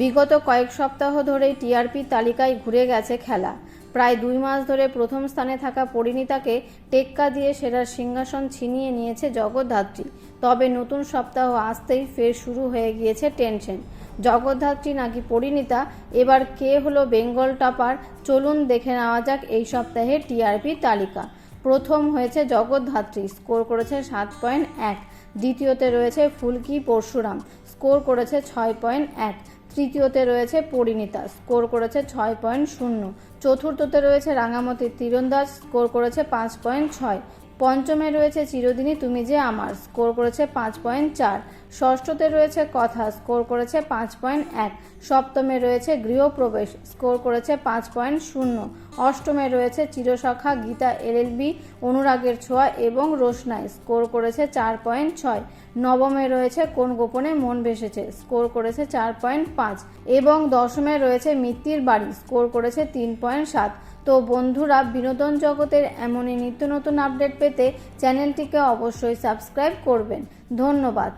বিগত কয়েক সপ্তাহ ধরেই টিআরপি তালিকায় ঘুরে গেছে খেলা। প্রায় দুই মাস ধরে প্রথম স্থানে থাকা পরিণীতাকে টেক্কা দিয়ে সেরার সিংহাসন ছিনিয়ে নিয়েছে জগদ্ধাত্রী। তবে নতুন সপ্তাহ আসতেই ফের শুরু হয়ে গিয়েছে টেনশন। জগদ্ধাত্রী নাকি পরিণীতা? এবার কে হলো বেঙ্গল টপার? চলুন দেখে নেওয়া যাক এই সপ্তাহের টিআরপি তালিকা। প্রথম হয়েছে জগদ্ধাত্রী। স্কোর করেছে সাত পয়েন্ট এক। দ্বিতীয়তে রয়েছে ফুলকি পরশুরাম। স্কোর করেছে ছয় পয়েন্ট এক। তৃতীয়তে রয়েছে পরিণীতা। স্কোর করেছে ছয় পয়েন্ট শূন্য। চতুর্থতে রয়েছে রাঙামতির তীরন্দাজ। স্কোর করেছে পাঁচ পয়েন্ট ছয়। পঞ্চমে রয়েছে চিরদিনই তুমি যে আমার। স্কোর করেছে পাঁচ পয়েন্ট চার। ষষ্ঠতে রয়েছে কথা। স্কোর করেছে পাঁচ পয়েন্ট এক। সপ্তমে রয়েছে গৃহপ্রবেশ। স্কোর করেছে পাঁচ পয়েন্ট শূন্য। অষ্টমে রয়েছে চিরসখা গীতা এলএলবি অনুরাগের ছোঁয়া এবং রোশনাই। স্কোর করেছে চার পয়েন্ট ছয়। নবমে রয়েছে কোন গোপনে মন ভেসেছে? স্কোর করেছে চার পয়েন্ট পাঁচ। এবং দশমে রয়েছে মিত্তির বাড়ি। স্কোর করেছে তিন পয়েন্ট সাত। তো বন্ধুরা, বিনোদন জগতের এমনই নিত্য নতুন আপডেট পেতে চ্যানেলটিকে অবশ্যই সাবস্ক্রাইব করবেন। ধন্যবাদ।